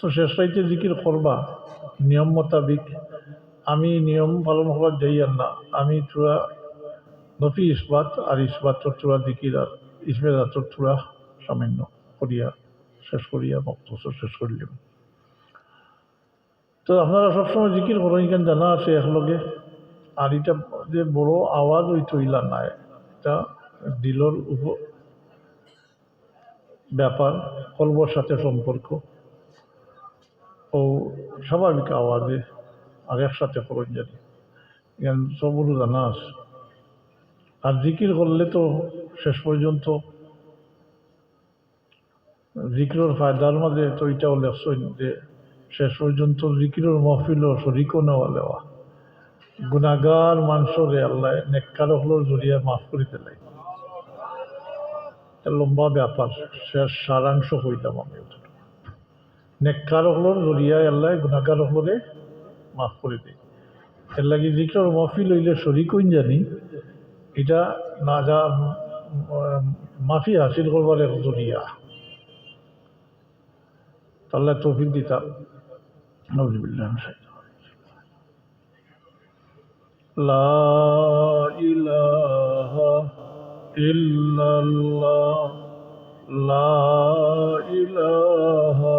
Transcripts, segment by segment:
তো শেষ রাইতে জিকির করবা। নিয়ম মোতাবিক। আমি নিয়ম পালন করার যাই আর না। আমি চূড়া নফি ইসবাত আর ইসবাতর চূড়া জিকির আর ইসমে রাতর চূড়া সামান্য করিয়া শেষ করিয়া বক্তব্য শেষ করিলাম তো আপনারা সবসময় জিকির করেন কেন জানা আছে একলগে আর এটা যে বড় আওয়াজ ওই তৈলা নাই এটা দিলর উপ ব্যাপার, কলবর সাথে সম্পর্ক। ও স্বাভাবিক আওয়াজে আর একসাথে করুন জানি জ্ঞান সবগুলো জানা আছে। আর জিকির করলে তো শেষ পর্যন্ত জিকিরের ফায়দার মাঝে তো এটাও লেখছেন যে শেষ পর্যন্ত জিকিরের মহফিল শরিকও নেওয়া লেওয়া। গুণাগার মানুষরে আল্লাহ নেককার হলোর জড়িয়ে মাফ করে এটা লম্বা ব্যাপার, শেষ সারাংশ হইলাম আমি ওটা। নেককার হলর জরিয়ায় আল্লাহ গুণাকার হলরে মাফ করে দেয় এর লাগে জিক্রর মাফি লইলে শরিক হইন জানি, এটা না যা মাফি হাসিল করবার এক জরিয়া আল্লাহ তফিক দিতা। নবজিবুল্লাহ লা ইলাহা ইল্লাল্লাহ। লা ইলাহা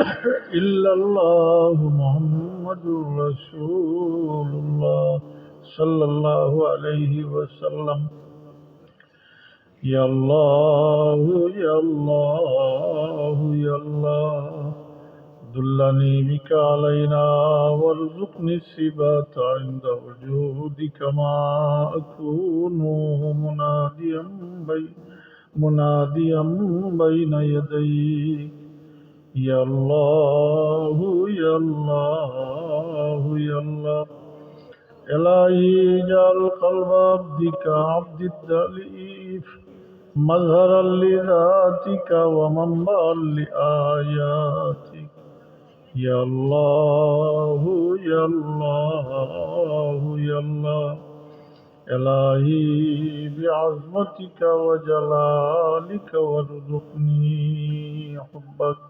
إلا الله محمد رسول الله صلى الله عليه وسلم. يا الله يا الله يا الله دلني بك علينا وارزقني الثبات عند وجودك ما أكون مناديا بين مناديا بين يديك يا الله يا الله يا الله. إلهي اجعل قلب عبدك عبد الدليف مظهرا لذاتك ومنبعا لآياتك. يا الله يا الله يا الله. إلهي بعظمتك وجلالك وارزقني حبك.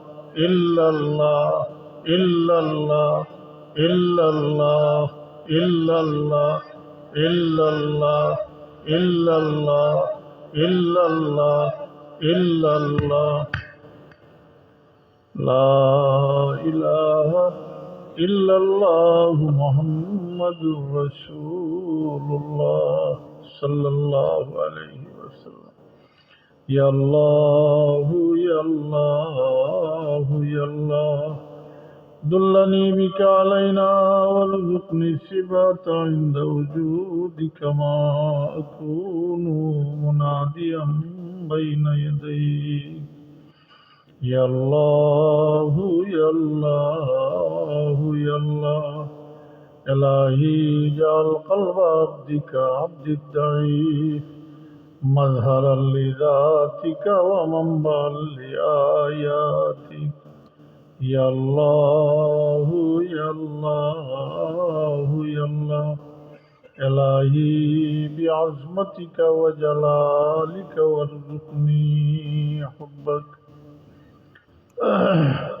إلا لا محمد رسول اللہ صلی اللہ علیہ وسلم. يا الله يا الله يا الله دلني بك علينا وارزقني الثبات عند وجودك ما أكون مناديا بين يديك يا الله يا الله يا الله إلهي اجعل قلب عبدك عبد الضعيف مظهرا لذاتك ومنبعا لآياتك يا الله يا الله يا الله. إلهي بعظمتك وجلالك وارزقني حبك.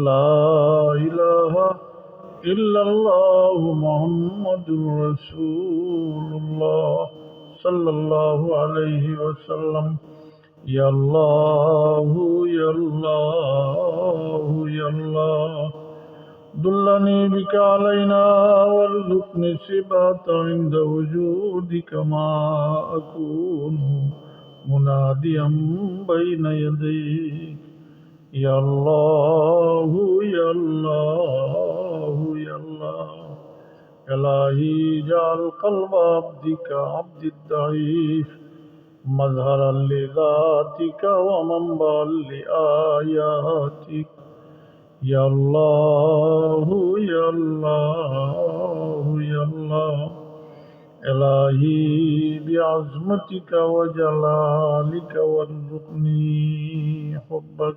لا إله إلا الله محمد رسول الله صلى الله عليه وسلم يا الله يا الله يا الله دلني بك علينا وارزقني الثبات عند وجودك ما أكون مناديا بين يديك يا الله يا الله يا الله إلهي اجعل قلب عبدك عبد الضعيف مظهرا لذاتك ومنبعا لآياتك يا الله يا الله يا الله إلهي بعظمتك وجلالك وارزقني حبك